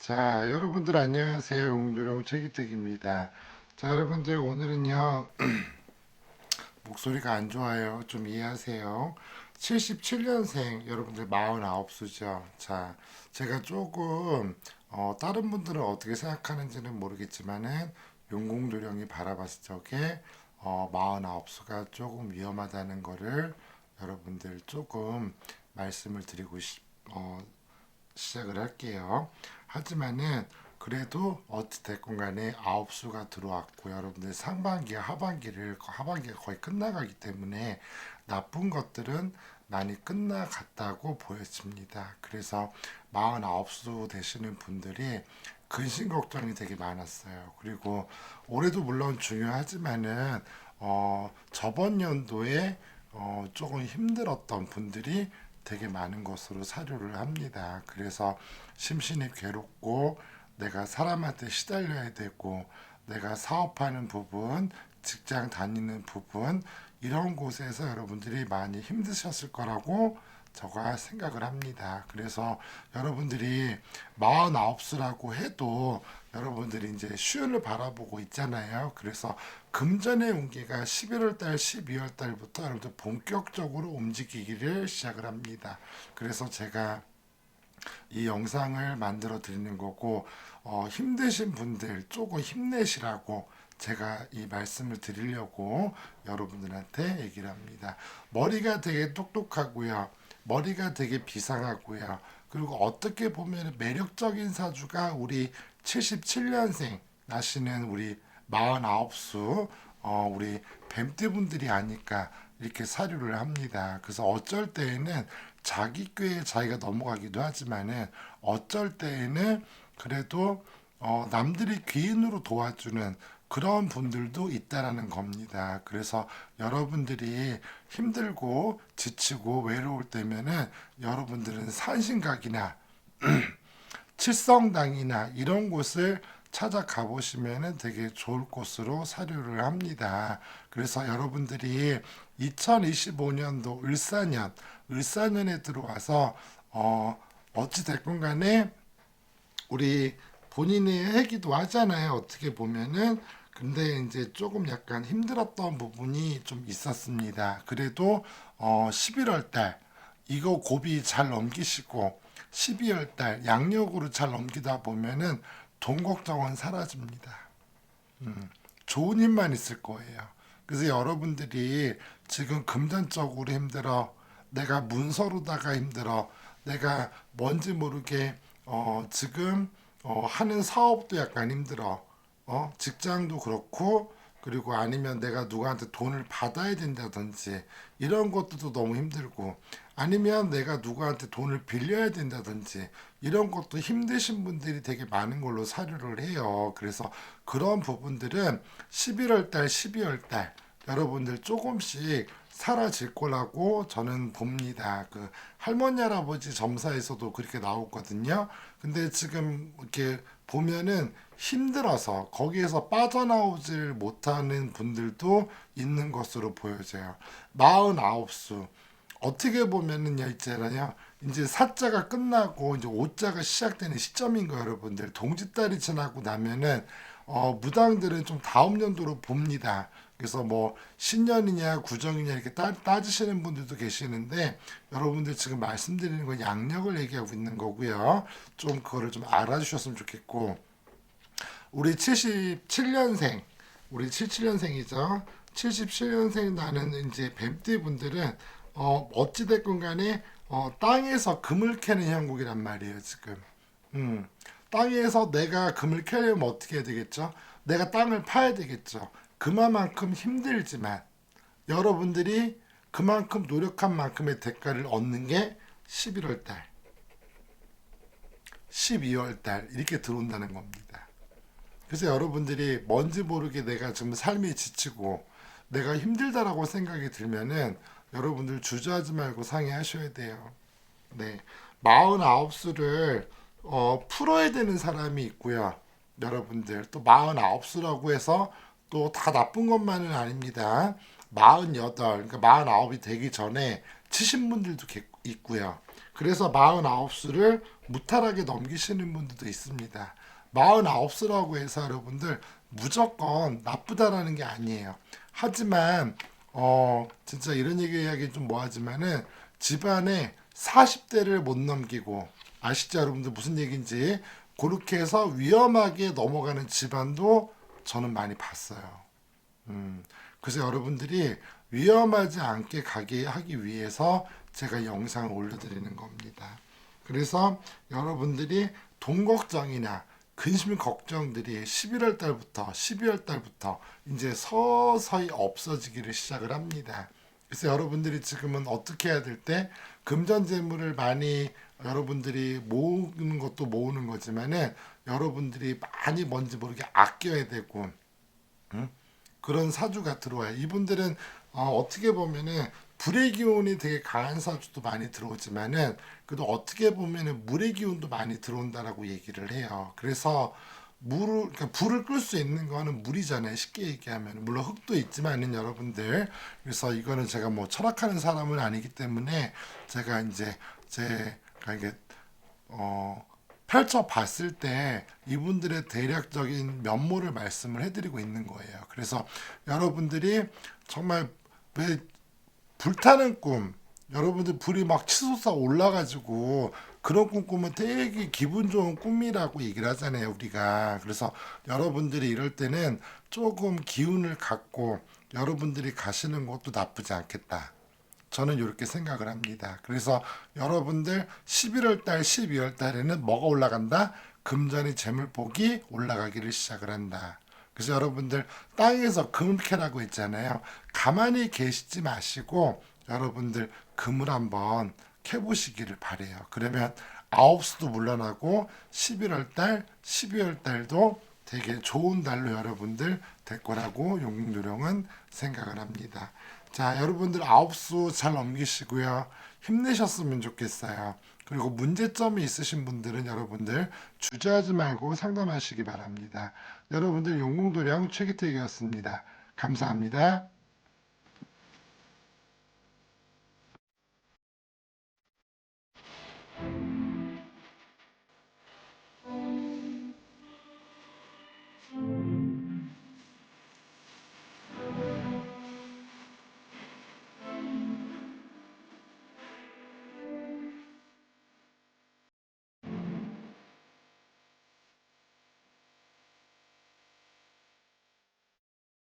자, 여러분들 안녕하세요. 용두령 책이택입니다. 자, 여러분들 오늘은요. 목소리가 안 좋아요. 좀 이해하세요. 77년생 여러분들 49수죠. 자, 제가 조금 어, 다른 분들은 어떻게 생각하는지는 모르겠지만은 용공도령이 바라봤을 적에 어, 49수가 조금 위험하다는 거를 여러분들 조금 말씀을 드리고 싶, 어, 시작을 할게요. 하지만은 그래도 어찌 됐건 간에 아홉 수가 들어왔고 여러분들 상반기 하반기를 하반기가 거의 끝나가기 때문에 나쁜 것들은 많이 끝나갔다고 보여집니다. 그래서 49수 되시는 분들이 근심 걱정이 되게 많았어요. 그리고 올해도 물론 중요하지만은 어, 저번 연도에 어, 조금 힘들었던 분들이 되게 많은 것으로 사료를 합니다. 그래서 심신이 괴롭고 내가 사람한테 시달려야 되고 내가 사업하는 부분, 직장 다니는 부분 이런 곳에서 여러분들이 많이 힘드셨을 거라고 저가 생각을 합니다. 그래서 여러분들이 49수라고 해도 여러분들이 이제 시운을 바라보고 있잖아요. 그래서 금전의 운기가 11월 달, 12월 달부터 여러분들 본격적으로 움직이기를 시작을 합니다. 그래서 제가 이 영상을 만들어 드리는 거고 어, 힘드신 분들 조금 힘내시라고 제가 이 말씀을 드리려고 여러분들한테 얘기를 합니다. 머리가 되게 똑똑하고요. 머리가 되게 비상하고요. 그리고 어떻게 보면 매력적인 사주가 우리 77년생 나시는 우리 49수 어, 우리 뱀떼분들이 아니까 이렇게 사료를 합니다. 그래서 어쩔 때에는 자기 꾀에 자기가 넘어가기도 하지만은 어쩔 때에는 그래도 어, 남들이 귀인으로 도와주는 그런 분들도 있다라는 겁니다. 그래서 여러분들이 힘들고 지치고 외로울 때면은 여러분들은 산신각이나 칠성당이나 이런 곳을 찾아가 보시면은 되게 좋을 곳으로 사료를 합니다. 그래서 여러분들이 2025년도 을사년, 을사년에 들어와서 어 어찌 됐건 간에 우리 본인이 해기도 하잖아요. 어떻게 보면은 근데 이제 조금 약간 힘들었던 부분이 좀 있었습니다. 그래도 어 11월 달 이거 고비 잘 넘기시고 12월 달 양력으로 잘 넘기다 보면은 돈 걱정은 사라집니다. 음, 좋은 힘만 있을 거예요. 그래서 여러분들이 지금 금전적으로 힘들어, 내가 문서로다가 힘들어, 내가 뭔지 모르게 어, 지금 어, 하는 사업도 약간 힘들어. 어, 직장도 그렇고 그리고 아니면 내가 누구한테 돈을 받아야 된다든지 이런 것도 너무 힘들고 아니면 내가 누구한테 돈을 빌려야 된다든지 이런 것도 힘드신 분들이 되게 많은 걸로 사료를 해요. 그래서 그런 부분들은 11월 달, 12월 달 여러분들 조금씩 사라질 거라고 저는 봅니다. 그 할머니 할아버지 점사에서도 그렇게 나오거든요. 근데 지금 이렇게 보면은 힘들어서 거기에서 빠져나오질 못하는 분들도 있는 것으로 보여져요. 49수. 어떻게 보면은요, 있잖아요. 이제 사자가 끝나고 이제 오자가 시작되는 시점인 거 여러분들. 동짓달이 지나고 나면은 어, 무당들은 좀 다음 연도로 봅니다. 그래서 뭐 신년이냐 구정이냐 이렇게 따, 따지시는 분들도 계시는데 여러분들 지금 말씀드리는 건 양력을 얘기하고 있는 거고요. 좀 그거를 좀 알아주셨으면 좋겠고 우리 77년생 우리 77년생이죠. 77년생 나는 이제 뱀띠 분들은 어 어찌 됐건 간에 어 땅에서 금을 캐는 형국이란 말이에요, 지금. 음. 땅에서 내가 금을 캐려면 어떻게 해야 되겠죠? 내가 땅을 파야 되겠죠. 그만큼 힘들지만 여러분들이 그만큼 노력한 만큼의 대가를 얻는 게 11월 달, 12월 달 이렇게 들어온다는 겁니다. 그래서 여러분들이 뭔지 모르게 내가 지금 삶이 지치고 내가 힘들다라고 생각이 들면은 여러분들 주저하지 말고 상의하셔야 돼요. 네. 49수를 어, 풀어야 되는 사람이 있고요. 여러분들 또 49수라고 해서 또 다 나쁜 것만은 아닙니다. 48, 그러니까 49이 되기 전에 치신 분들도 계- 있고요. 그래서 49수를 무탈하게 넘기시는 분들도 있습니다. 49수라고 해서 여러분들 무조건 나쁘다라는 게 아니에요. 하지만 어 진짜 이런 얘기 하기 좀 뭐하지만은 집안에 40대를 못 넘기고 아시죠 여러분들 무슨 얘기인지 그렇게 해서 위험하게 넘어가는 집안도 저는 많이 봤어요. 음, 그래서 여러분들이 위험하지 않게 가게 하기 위해서 제가 영상을 올려드리는 겁니다. 그래서 여러분들이 돈 걱정이나 근심 걱정들이 11월 달부터 12월 달부터 이제 서서히 없어지기를 시작을 합니다. 그래서 여러분들이 지금은 어떻게 해야 될 때 금전 재물을 많이 여러분들이 모으는 것도 모으는 거지만은 여러분들이 많이 뭔지 모르게 아껴야 되고 그런 사주가 들어와요. 이분들은 어, 떻게 보면은 불의 기운이 되게 강한 사주도 많이 들어오지만은 그래도 어떻게 보면은 물의 기운도 많이 들어온다라고 얘기를 해요. 그래서 물을 그러니까 불을 끌 수 있는 거는 물이잖아요. 쉽게 얘기하면 물론 흙도 있지만은 여러분들 그래서 이거는 제가 뭐 철학하는 사람은 아니기 때문에 제가 이제 제가 이게 어, 펼쳐 봤을 때 이분들의 대략적인 면모를 말씀을 해드리고 있는 거예요. 그래서 여러분들이 정말 왜 불타는 꿈, 여러분들 불이 막 치솟아 올라가지고 그런 꿈 꾸면 되게 기분 좋은 꿈이라고 얘기를 하잖아요, 우리가. 그래서 여러분들이 이럴 때는 조금 기운을 갖고 여러분들이 가시는 것도 나쁘지 않겠다. 저는 이렇게 생각을 합니다. 그래서 여러분들 11월 달, 12월 달에는 뭐가 올라간다? 금전의 재물복이 올라가기를 시작을 한다. 그래서 여러분들 땅에서 금을 캐라고 했잖아요. 가만히 계시지 마시고 여러분들 금을 한번 캐보시기를 바래요. 그러면 아홉 수도 물러나고 11월 달, 12월 달도 되게 좋은 달로 여러분들 될 거라고 용용도령은 생각을 합니다. 자, 여러분들 아홉 수 잘 넘기시고요. 힘내셨으면 좋겠어요. 그리고 문제점이 있으신 분들은 여러분들 주저하지 말고 상담하시기 바랍니다. 여러분들 용궁도령 최기택이었습니다. 감사합니다.